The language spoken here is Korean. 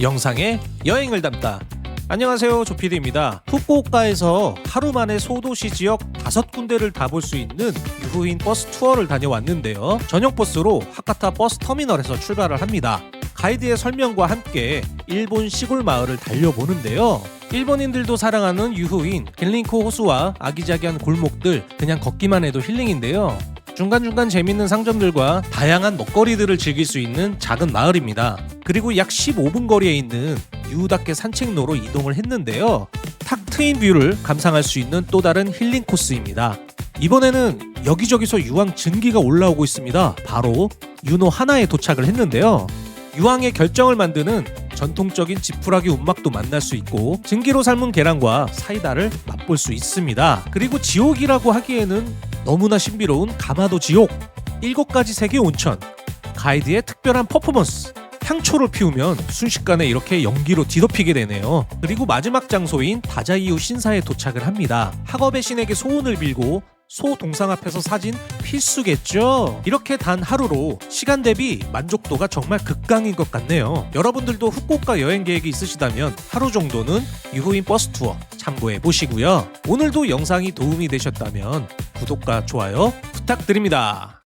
영상에 여행을 담다. 안녕하세요 조피디입니다. 후쿠오카에서 하루 만에 소도시 지역 다섯 군데를 다 볼 수 있는 유후인 버스 투어를 다녀왔는데요. 전용 버스로 하카타 버스 터미널에서 출발을 합니다. 가이드의 설명과 함께 일본 시골 마을을 달려보는데요. 일본인들도 사랑하는 유후인 길링코 호수와 아기자기한 골목들 그냥 걷기만 해도 힐링인데요. 중간중간 재밌는 상점들과 다양한 먹거리들을 즐길 수 있는 작은 마을입니다. 그리고 약 15분 거리에 있는 유우답게 산책로로 이동을 했는데요. 탁 트인 뷰를 감상할 수 있는 또 다른 힐링 코스입니다. 이번에는 여기저기서 유황 증기가 올라오고 있습니다. 바로 유노 하나에 도착을 했는데요. 유황의 결정을 만드는 전통적인 지푸라기 움막도 만날 수 있고 증기로 삶은 계란과 사이다를 맛볼 수 있습니다. 그리고 지옥이라고 하기에는 너무나 신비로운 가마도 지옥, 일곱 가지 색의 온천, 가이드의 특별한 퍼포먼스, 향초를 피우면 순식간에 이렇게 연기로 뒤덮이게 되네요. 그리고 마지막 장소인 다자이유 신사에 도착을 합니다. 학업의 신에게 소원을 빌고 소 동상 앞에서 사진 필수겠죠? 이렇게 단 하루로 시간 대비 만족도가 정말 극강인 것 같네요. 여러분들도 후쿠오카 여행 계획이 있으시다면 하루 정도는 유후인 버스 투어 참고해 보시고요. 오늘도 영상이 도움이 되셨다면 구독과 좋아요 부탁드립니다.